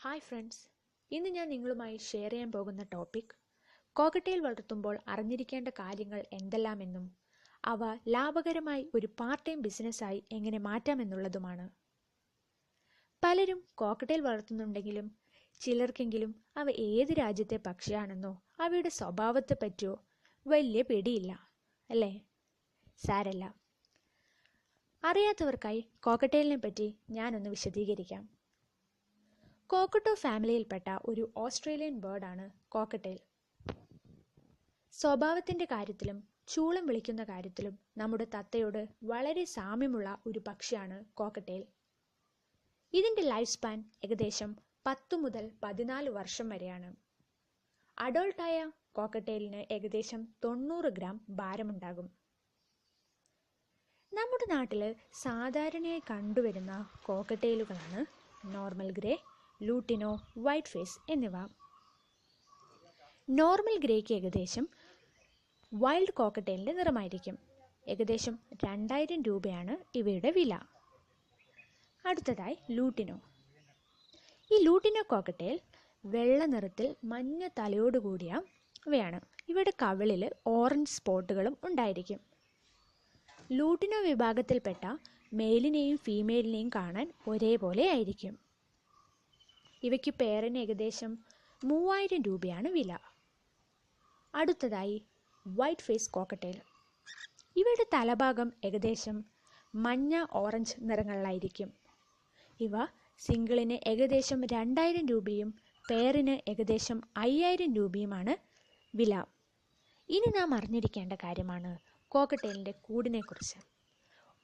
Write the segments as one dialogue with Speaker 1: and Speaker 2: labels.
Speaker 1: Hi friends ഇന്ന് ഞാൻ നിങ്ങളുമായി ഷെയർ ചെയ്യാൻ പോകുന്ന ടോപ്പിക് കോക്കട്ടയിൽ വളർത്തുമ്പോൾ അറിഞ്ഞിരിക്കേണ്ട കാര്യങ്ങൾ എന്തെല്ലാമെന്നും അവ ലാഭകരമായി ഒരു പാർട്ട് ടൈം ബിസിനസ്സായി എങ്ങനെ മാറ്റാമെന്നുള്ളതുമാണ്. പലരും കോക്കട്ടയിൽ വളർത്തുന്നുണ്ടെങ്കിലും ചിലർക്കെങ്കിലും അവ ഏത് രാജ്യത്തെ പക്ഷിയാണെന്നോ അവയുടെ സ്വഭാവത്തെ പറ്റിയോ വലിയ പിടിയില്ല അല്ലേ? സാരല്ല. അറിയാത്തവർക്കായി കോക്കട്ടയിലിനെ പറ്റി ഞാനൊന്ന് വിശദീകരിക്കാം. കോക്കട്ടോ ഫാമിലിയിൽപ്പെട്ട ഒരു ഓസ്ട്രേലിയൻ ബേർഡാണ് കോക്കട്ടേൽ സ്വഭാവത്തിന്റെ കാര്യത്തിലും ചൂളം വിളിക്കുന്ന കാര്യത്തിലും നമ്മുടെ തത്തയോട് വളരെ സാമ്യമുള്ള ഒരു പക്ഷിയാണ് കോക്കട്ടേൽ ഇതിന്റെ ലൈഫ് സ്പാൻ ഏകദേശം പത്തു മുതൽ പതിനാല് വർഷം വരെയാണ്. അഡോൾട്ടായ കോക്കട്ടേലിന് ഏകദേശം തൊണ്ണൂറ് ഗ്രാം ഭാരമുണ്ടാകും. നമ്മുടെ നാട്ടിൽ സാധാരണയായി കണ്ടുവരുന്ന കോക്കട്ടേലുകളാണ് normal grey lutino white face എന്നിവ. നോർമൽ ഗ്രേക്ക് ഏകദേശം വൈൽഡ് കോക്കട്ടേലിന്റെ നിറമായിരിക്കും. ഏകദേശം രണ്ടായിരം രൂപയാണ് ഇവയുടെ വില. അടുത്തതായി ലൂട്ടിനോ. ഈ ലൂട്ടിനോ കോക്കട്ടേൽ വെള്ള നിറത്തിൽ മഞ്ഞ തലയോടുകൂടിയ ഇവയാണ്. ഇവയുടെ കവിളിൽ ഓറഞ്ച് സ്പോട്ടുകളും ഉണ്ടായിരിക്കും. ലൂട്ടിനോ വിഭാഗത്തിൽപ്പെട്ട മെയിലിനെയും ഫീമെയിലിനെയും കാണാൻ ഒരേപോലെ ആയിരിക്കും. ഇവയ്ക്ക് പേരന് ഏകദേശം മൂവായിരം രൂപയാണ് വില. അടുത്തതായി വൈറ്റ് ഫേസ് കോക്കട്ടേൽ ഇവയുടെ തലഭാഗം ഏകദേശം മഞ്ഞ ഓറഞ്ച് നിറങ്ങളിലായിരിക്കും. ഇവ സിംഗിളിന് ഏകദേശം രണ്ടായിരം രൂപയും പെയറിന് ഏകദേശം അയ്യായിരം രൂപയുമാണ് വില. ഇനി നാം അറിഞ്ഞിരിക്കേണ്ട കാര്യമാണ് കോക്കട്ടേലിന്റെ കൂടിനെക്കുറിച്ച്.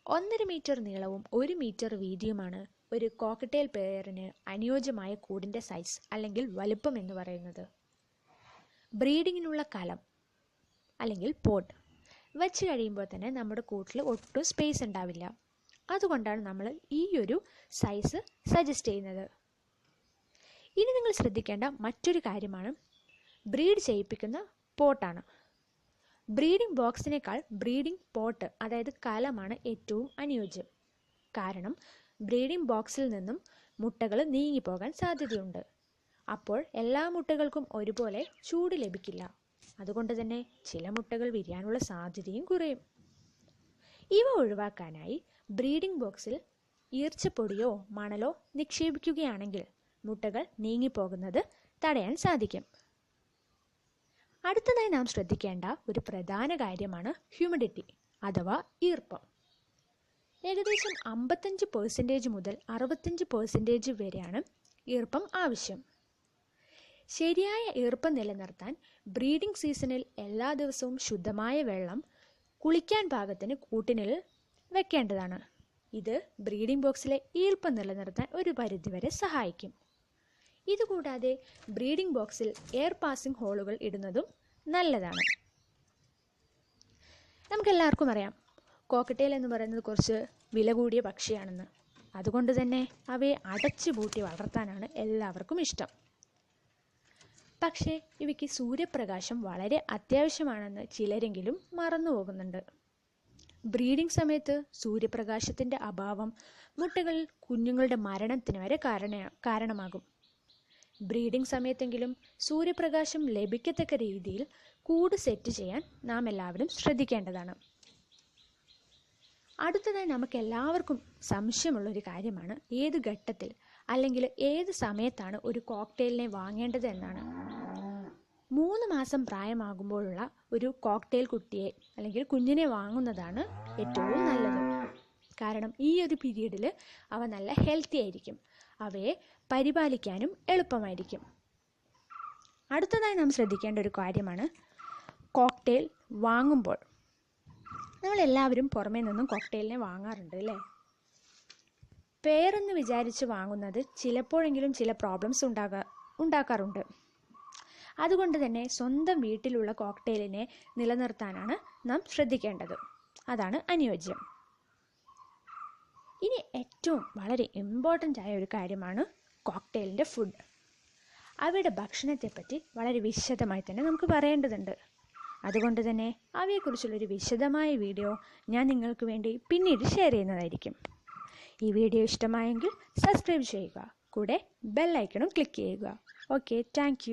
Speaker 1: ഒന്നര മീറ്റർ നീളവും ഒരു മീറ്റർ വീതിയുമാണ് ഒരു കോക്കറ്റെയിൽ പെയറിന് അനുയോജ്യമായ കൂടിന്റെ സൈസ് അല്ലെങ്കിൽ വലുപ്പം എന്ന് പറയുന്നത്. ബ്രീഡിങ്ങിനുള്ള കലം അല്ലെങ്കിൽ പോട്ട് വെച്ച് കഴിയുമ്പോൾ തന്നെ നമ്മുടെ കൂട്ടിൽ ഒട്ടും സ്പേസ് ഉണ്ടാവില്ല. അതുകൊണ്ടാണ് നമ്മൾ ഈ ഒരു സൈസ് സജസ്റ്റ് ചെയ്യുന്നത്. ഇനി നിങ്ങൾ ശ്രദ്ധിക്കേണ്ട മറ്റൊരു കാര്യമാണ് ബ്രീഡ് ചെയ്യിപ്പിക്കുന്ന പോട്ടാണ് ബ്രീഡിംഗ് ബോക്സിനേക്കാൾ ബ്രീഡിംഗ് പോട്ട് അതായത് കലമാണ് ഏറ്റവും അനുയോജ്യം. കാരണം ബ്രീഡിംഗ് ബോക്സിൽ നിന്നും മുട്ടകൾ നീങ്ങിപ്പോകാൻ സാധ്യതയുണ്ട്. അപ്പോൾ എല്ലാ മുട്ടകൾക്കും ഒരുപോലെ ചൂട് ലഭിക്കില്ല. അതുകൊണ്ട് തന്നെ ചില മുട്ടകൾ വിരിയാനുള്ള സാധ്യതയും കുറയും. ഇവ ഒഴിവാക്കാനായി ബ്രീഡിംഗ് ബോക്സിൽ ഈർച്ചപ്പൊടിയോ മണലോ നിക്ഷേപിക്കുകയാണെങ്കിൽ മുട്ടകൾ നീങ്ങിപ്പോകുന്നത് തടയാൻ സാധിക്കും. അടുത്തതായി നാം ശ്രദ്ധിക്കേണ്ട ഒരു പ്രധാന കാര്യമാണ് ഹ്യൂമിഡിറ്റി അഥവാ ഈർപ്പം. ഏകദേശം അമ്പത്തഞ്ച് പേഴ്സന്റേജ് മുതൽ അറുപത്തഞ്ച് പേഴ്സന്റേജ് വരെയാണ് ഈർപ്പം ആവശ്യം. ശരിയായ ഈർപ്പം നിലനിർത്താൻ ബ്രീഡിംഗ് സീസണിൽ എല്ലാ ദിവസവും ശുദ്ധമായ വെള്ളം കുളിക്കാൻ പാകത്തിന് കൂട്ടിനിൽ വെക്കേണ്ടതാണ്. ഇത് ബ്രീഡിംഗ് ബോക്സിലെ ഈർപ്പം നിലനിർത്താൻ ഒരു പരിധിവരെ സഹായിക്കും. ഇതുകൂടാതെ ബ്രീഡിംഗ് ബോക്സിൽ എയർ പാസിംഗ് ഹോളുകൾ ഇടുന്നതും നല്ലതാണ്. നമുക്കെല്ലാവർക്കും അറിയാം കോക്കറ്റെയിൽ എന്ന് പറയുന്നത് കുറച്ച് വില കൂടിയ പക്ഷിയാണെന്ന്. അതുകൊണ്ട് തന്നെ അവയെ അടച്ചു പൂട്ടി വളർത്താനാണ് എല്ലാവർക്കും ഇഷ്ടം. പക്ഷേ ഇവയ്ക്ക് സൂര്യപ്രകാശം വളരെ അത്യാവശ്യമാണെന്ന് ചിലരെങ്കിലും മറന്നു പോകുന്നുണ്ട്. ബ്രീഡിംഗ് സമയത്ത് സൂര്യപ്രകാശത്തിന്റെ അഭാവം മുട്ടകളിൽ കുഞ്ഞുങ്ങളുടെ മരണത്തിന് വരെ കാരണ കാരണമാകും. ബ്രീഡിംഗ് സമയത്തെങ്കിലും സൂര്യപ്രകാശം ലഭിക്കത്തക്ക രീതിയിൽ കൂട് സെറ്റ് ചെയ്യാൻ നാം എല്ലാവരും ശ്രദ്ധിക്കേണ്ടതാണ്. അടുത്തതായി നമുക്ക് എല്ലാവർക്കും സംശയമുള്ളൊരു കാര്യമാണ്. ഏത് ഘട്ടത്തിൽ അല്ലെങ്കിൽ ഏത് സമയത്താണ് ഒരു കോക്ടെയിലിനെ വാങ്ങേണ്ടത് എന്നാണ്. മൂന്ന് മാസം പ്രായമാകുമ്പോഴുള്ള ഒരു കോക്ടെയിൽ കുട്ടിയെ അല്ലെങ്കിൽ കുഞ്ഞിനെ വാങ്ങുന്നതാണ് ഏറ്റവും നല്ലത്. കാരണം ഈ ഒരു പീരീഡിൽ അവ നല്ല ഹെൽത്തി ആയിരിക്കും. അവയെ പരിപാലിക്കാനും എളുപ്പമായിരിക്കും. അടുത്തതായി നാം ശ്രദ്ധിക്കേണ്ട ഒരു കാര്യമാണ് കോക്ടെയിൽ വാങ്ങുമ്പോൾ. നമ്മളെല്ലാവരും പുറമേ നിന്നും കോക്ടെയിലിനെ വാങ്ങാറുണ്ട് അല്ലേ? പേരെന്ന് വിചാരിച്ച് വാങ്ങുന്നത് ചിലപ്പോഴെങ്കിലും ചില പ്രോബ്ലംസ് ഉണ്ടാകാ ഉണ്ടാക്കാറുണ്ട്. അതുകൊണ്ട് തന്നെ സ്വന്തം വീട്ടിലുള്ള കോക്ടെയിലിനെ നിലനിർത്താനാണ് നാം ശ്രദ്ധിക്കേണ്ടത്. അതാണ് അനുയോജ്യം. ഇനി ഏറ്റവും വളരെ ഇമ്പോർട്ടന്റ് ആയ ഒരു കാര്യമാണ് കോക്ടെയിലിന്റെ ഫുഡ് അവയുടെ ഭക്ഷണത്തെപ്പറ്റി വളരെ വിശദമായി തന്നെ നമുക്ക് പറയേണ്ടതുണ്ട്. അതുകൊണ്ട് തന്നെ അവയെക്കുറിച്ചുള്ളൊരു വിശദമായ വീഡിയോ ഞാൻ നിങ്ങൾക്ക് വേണ്ടി പിന്നീട് ഷെയർ ചെയ്യുന്നതായിരിക്കും. ഈ വീഡിയോ ഇഷ്ടമായെങ്കിൽ സബ്സ്ക്രൈബ് ചെയ്യുക. കൂടെ ബെല്ലൈക്കണും ക്ലിക്ക് ചെയ്യുക. Okay thank